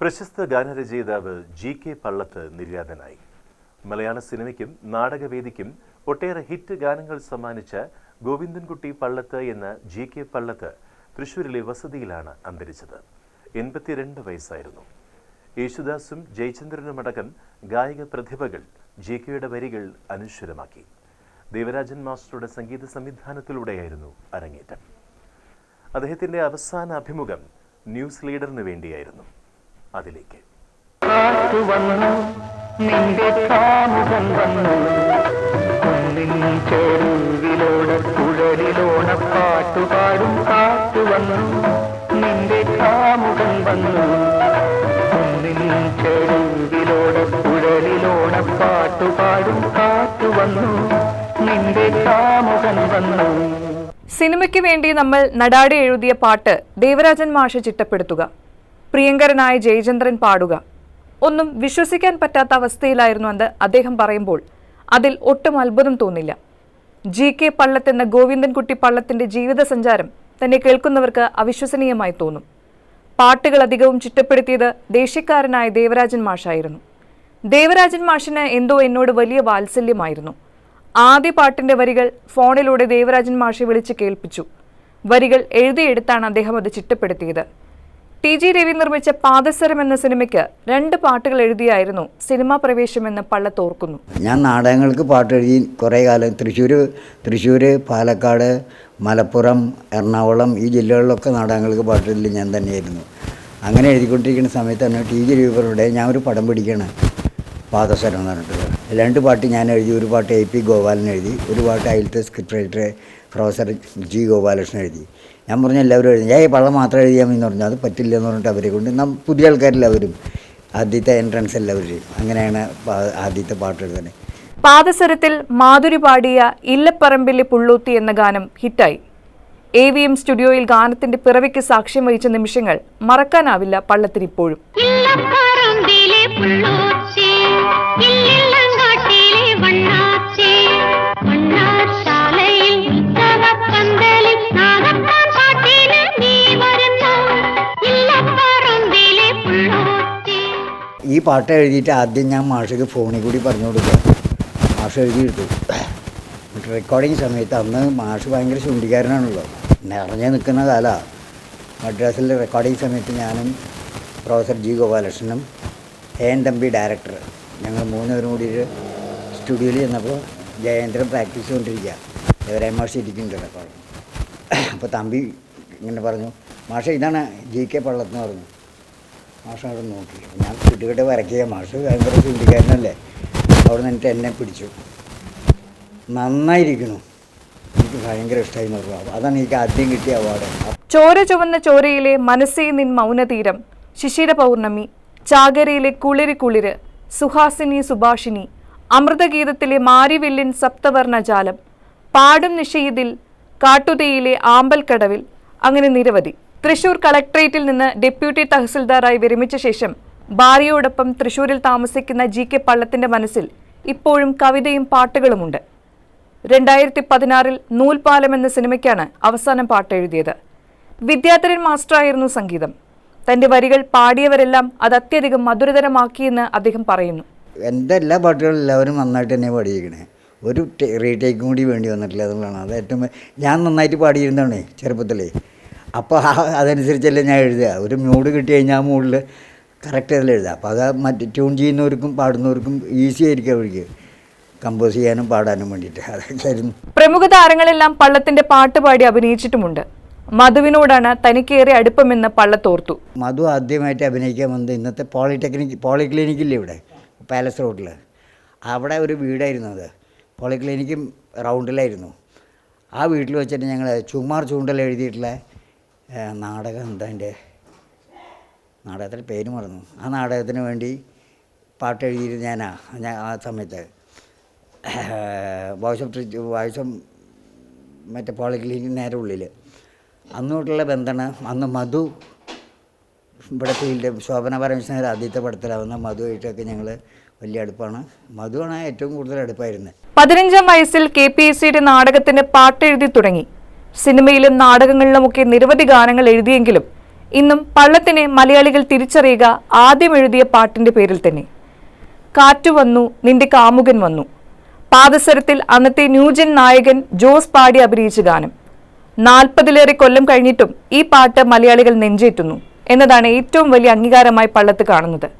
പ്രശസ്ത ഗാനരചയിതാവ് G K Pallath നിര്യാതനായി. മലയാള സിനിമയ്ക്കും നാടകവേദിക്കും ഒട്ടേറെ ഹിറ്റ് ഗാനങ്ങൾ സമ്മാനിച്ച ഗോവിന്ദൻകുട്ടി പള്ളത്ത് എന്ന ജി കെ പള്ളത്ത് തൃശൂരിലെ വസതിയിലാണ് അന്തരിച്ചത്. എൺപത്തിരണ്ട് വയസ്സായിരുന്നു. യേശുദാസും ജയചന്ദ്രനുമടക്കം ഗായക പ്രതിഭകൾ ജി കെയുടെ വരികൾ അനശ്വരമാക്കി. ദേവരാജൻ മാസ്റ്ററുടെ സംഗീത സംവിധാനത്തിലൂടെയായിരുന്നു അരങ്ങേറ്റം. അദ്ദേഹത്തിന്റെ അവസാന അഭിമുഖം ന്യൂസ് ലീഡറിന് വേണ്ടിയായിരുന്നു. അതിലേക്ക്. നിന്റെ കാമുകൻ വന്നു. കുന്നിൻ കാറ്റു നിന്റെ കാമുകൻ വന്നു. കുന്നിൻ കാറ്റു നിന്റെ കാമുകൻ വന്നു. സിനിമയ്ക്ക് വേണ്ടി നമ്മൾ നടാടി എഴുതിയ പാട്ട് ദേവരാജൻ മാഷ് ചിട്ടപ്പെടുത്തുക. പ്രിയങ്കരനായ ജയചന്ദ്രൻ പാടുക. ഒന്നും വിശ്വസിക്കാൻ പറ്റാത്ത അവസ്ഥയിലായിരുന്നു അത് അദ്ദേഹം പറയുമ്പോൾ അതിൽ ഒട്ടും അത്ഭുതം തോന്നില്ല. ജി കെ പള്ളത്ത് എന്ന ഗോവിന്ദൻകുട്ടി പള്ളത്തിന്റെ ജീവിത സഞ്ചാരം തന്നെ കേൾക്കുന്നവർക്ക് അവിശ്വസനീയമായി തോന്നും. പാട്ടുകൾ അധികവും ചിട്ടപ്പെടുത്തിയത് ദേശീയക്കാരനായ ദേവരാജൻ മാഷായിരുന്നു. ദേവരാജൻ മാഷിന് എന്തോ എന്നോട് വലിയ വാത്സല്യമായിരുന്നു. ആദ്യ പാട്ടിന്റെ വരികൾ ഫോണിലൂടെ ദേവരാജൻ മാഷെ വിളിച്ച് കേൾപ്പിച്ചു. വരികൾ എഴുതിയെടുത്താണ് അദ്ദേഹം അത് ചിട്ടപ്പെടുത്തിയത്. ടി ജി രവി നിർമ്മിച്ച പാദസരം എന്ന സിനിമയ്ക്ക് രണ്ട് പാട്ടുകൾ എഴുതിയായിരുന്നു സിനിമാ പ്രവേശമെന്ന് പള്ളത്തോർക്കുന്നു ഞാൻ നാടകങ്ങൾക്ക് പാട്ട് എഴുതി കുറേ കാലം തൃശ്ശൂർ തൃശ്ശൂർ പാലക്കാട് മലപ്പുറം എറണാകുളം ഈ ജില്ലകളിലൊക്കെ നാടകങ്ങൾക്ക് പാട്ട് എഴുതി ഞാൻ തന്നെയായിരുന്നു. അങ്ങനെ എഴുതിക്കൊണ്ടിരിക്കുന്ന സമയത്ത് തന്നെ ടി ജി രവിവരുടെ ഞാൻ ഒരു പടം പിടിക്കണം പാദസരം എന്ന് പറഞ്ഞിട്ട് രണ്ട് പാട്ട് ഞാൻ എഴുതി ഒരു പാട്ട് എ പി ഗോപാലൻ എഴുതി ഒരു പാട്ട് അതിലത്തെ script writer professor G Gopalakrishnan എഴുതി. ഞാൻ പറഞ്ഞു എല്ലാവരും എഴുതി. ഞാൻ ഈ പടം മാത്രം എഴുതിയാൽ മതി എന്ന് പറഞ്ഞു. അത് പറ്റില്ല എന്ന് പറഞ്ഞിട്ട് അവരെ കൊണ്ട് നാം പുതിയ ആൾക്കാരെല്ലാവരും ആദ്യത്തെ എൻട്രൻസ് എല്ലാവരും അങ്ങനെയാണ് ആദ്യത്തെ പാട്ട് എഴുതുന്നത് പാദസരത്തിൽ മാധുരി പാടിയ ഇല്ലപ്പറമ്പിലെ പുള്ളൂത്തി എന്ന ഗാനം ഹിറ്റായി. എ വി എം സ്റ്റുഡിയോയിൽ ഗാനത്തിന്റെ പിറവിക്ക് സാക്ഷ്യം വഹിച്ച നിമിഷങ്ങൾ മറക്കാനാവില്ല പള്ളത്തിനിപ്പോഴും. ഈ പാട്ട് എഴുതിയിട്ട് ആദ്യം ഞാൻ മാഷയ്ക്ക് ഫോണിൽ കൂടി പറഞ്ഞു കൊടുക്കുക മാഷ് എഴുതിയെടുത്തു എന്നിട്ട് റെക്കോർഡിങ് സമയത്ത് അന്ന് മാഷ് ഭയങ്കര ചുണ്ടിക്കാരനാണല്ലോ. നിറഞ്ഞു നിൽക്കുന്ന കാലമാണ് മദ്രാസിൽ റെക്കോർഡിങ് സമയത്ത് ഞാനും പ്രൊഫസർ ജി ഗോപാലകൃഷ്ണനും എൻ തമ്പി ഡയറക്ടർ ഞങ്ങൾ മൂന്നുപേരും കൂടി സ്റ്റുഡിയോയിൽ ചെന്നപ്പോൾ ജയേന്ദ്രൻ പ്രാക്ടീസ് ചെയ്തുകൊണ്ടിരിക്കുക. ദേവരായ മാഷ് ഇരിക്കുന്നുണ്ട് റെക്കോർഡിങ് അപ്പോൾ തമ്പി ഇങ്ങനെ പറഞ്ഞു മാഷ ഇതാണ് ജി കെ പള്ളത്ത് എന്ന് പറഞ്ഞു. മാഷ് അവിടെ നോക്കി. ഞാൻ കുട്ടികളുടെ വരയ്ക്കുക. മാഷ് ഭയങ്കര ചൂണ്ടിക്കാരനല്ലേ. അവിടെ നിന്നിട്ട് എന്നെ പിടിച്ചു. നന്നായിരിക്കണു എനിക്ക് ഭയങ്കര ഇഷ്ടമായി നിർവാഹം അതാണ് എനിക്ക് ആദ്യം കിട്ടിയ അവാർഡ്. ചോര ചുവന്ന ചോരയിലെ മനസ്സേ നിൻ മൗനതീരം. ശിശിര പൗർണമി. ചാകരയിലെ കുളിര് കുളിര്. സുഹാസിനി സുഭാഷിനി അമൃതഗീതത്തിലെ മാരിവില്ലിൻ സപ്തവർണജാലം പാടും നിഷയിതിൽ കാട്ടുതീയിലെ ആമ്പൽക്കടവിൽ. അങ്ങനെ നിരവധി. തൃശൂർ കളക്ട്രേറ്റിൽ നിന്ന് ഡെപ്യൂട്ടി തഹസിൽദാറായി വിരമിച്ച ശേഷം ഭാര്യയോടൊപ്പം തൃശൂരിൽ താമസിക്കുന്ന ജി കെ പള്ളത്തിന്റെ മനസ്സിൽ ഇപ്പോഴും കവിതയും പാട്ടുകളുമുണ്ട്. രണ്ടായിരത്തി പതിനാറിൽ നൂൽപാലം എന്ന സിനിമയ്ക്കാണ് അവസാനം പാട്ടെഴുതിയത്. വിദ്യാധരൻ മാസ്റ്ററായിരുന്നു സംഗീതം. തന്റെ വരികൾ പാടിയവരെല്ലാം അത് അത്യധികം മധുരതരമാക്കിയെന്ന് അദ്ദേഹം പറയുന്നു. എന്റെ എല്ലാ പാട്ടുകളും എല്ലാവരും നന്നായിട്ട് തന്നെ പാടിയിരിക്കണേ. ഒരു റീടേക്കും കൂടി വേണ്ടി വന്നിട്ടില്ല എന്നുള്ളതാണ് അത് ഏറ്റവും ഞാൻ നന്നായിട്ട് പാടിയിരുന്നതാണേ ചെറുപ്പത്തിലേ. അപ്പോൾ ആ അതനുസരിച്ചല്ലേ ഞാൻ എഴുതുക. ഒരു മൂഡ് കിട്ടി കഴിഞ്ഞാൽ ആ മൂഡിൽ കറക്റ്റ് അതിൽ എഴുതുക. അപ്പോൾ അത് മറ്റ് ട്യൂൺ ചെയ്യുന്നവർക്കും പാടുന്നവർക്കും ഈസി ആയിരിക്കും അവർക്ക് കമ്പോസ് ചെയ്യാനും പാടാനും വേണ്ടിയിട്ട്. അതൊക്കെയായിരുന്നു പ്രമുഖ താരങ്ങളെല്ലാം പള്ളത്തിന്റെ പാട്ട് പാടി അഭിനയിച്ചിട്ടുമുണ്ട്. മധുവിനോടാണ് തനിക്കേറെ അടുപ്പമെന്ന് പള്ളത്തോർത്തു മധു ആദ്യമായിട്ട് അഭിനയിക്കാൻ വന്നത് ഇന്നത്തെ പോളിടെക്നിക് പോളിക്ലിനിക്കില്ലേ ഇവിടെ? പാലസ് റോഡിൽ അവിടെ ഒരു വീടായിരുന്നു അത്. പോളിക്ലിനിക്കും റൗണ്ടിലായിരുന്നു ആ വീട്ടിൽ വെച്ചിട്ട് ഞങ്ങൾ ചുമാർ ചൂണ്ടൽ എഴുതിയിട്ടുള്ള നാടകം എന്താ എന്റെ നാടകത്തിന്റെ പേര് മറന്നു. ആ നാടകത്തിന് വേണ്ടി പാട്ട് എഴുതിയിരുന്നു ഞാനാ ഞാൻ ആ സമയത്ത്. വോയിസ് ഓഫ് ട്രിച്ച് വോയിസ് ഓഫ് മറ്റേ പോളിക്ലിനിക്ക് നേരെ ഉള്ളിൽ അന്നോട്ടുള്ള ബന്ധമാണ് അന്ന് മധു ഇവിടെ ഫീൽഡ് ശോഭന പരമേശ്വരൻ ആദ്യത്തെ പടത്തിലാവുന്ന മധുവായിട്ടൊക്കെ ഞങ്ങൾ വലിയ അടുപ്പാണ്. മധുവാണ് ഏറ്റവും കൂടുതൽ അടുപ്പായിരുന്നത് പതിനഞ്ചാം വയസ്സിൽ കെ പി എസ് സിയുടെ നാടകത്തിന് പാട്ടെഴുതി തുടങ്ങി. സിനിമയിലും നാടകങ്ങളിലുമൊക്കെ നിരവധി ഗാനങ്ങൾ എഴുതിയെങ്കിലും ഇന്നും പള്ളത്തിനെ മലയാളികൾ തിരിച്ചറിയുക ആദ്യം എഴുതിയ പാട്ടിന്റെ പേരിൽ തന്നെ. കാറ്റു വന്നു നിന്റെ കാമുകൻ വന്നു. പാദസരത്തിൽ അന്നത്തെ ന്യൂജൻ നായകൻ ജോസ് പാടി അഭിനയിച്ച ഗാനം. നാൽപ്പതിലേറെ കൊല്ലം കഴിഞ്ഞിട്ടും ഈ പാട്ട് മലയാളികൾ നെഞ്ചേറ്റുന്നു എന്നതാണ് ഏറ്റവും വലിയ അംഗീകാരമായി പള്ളത്ത് കാണുന്നത്.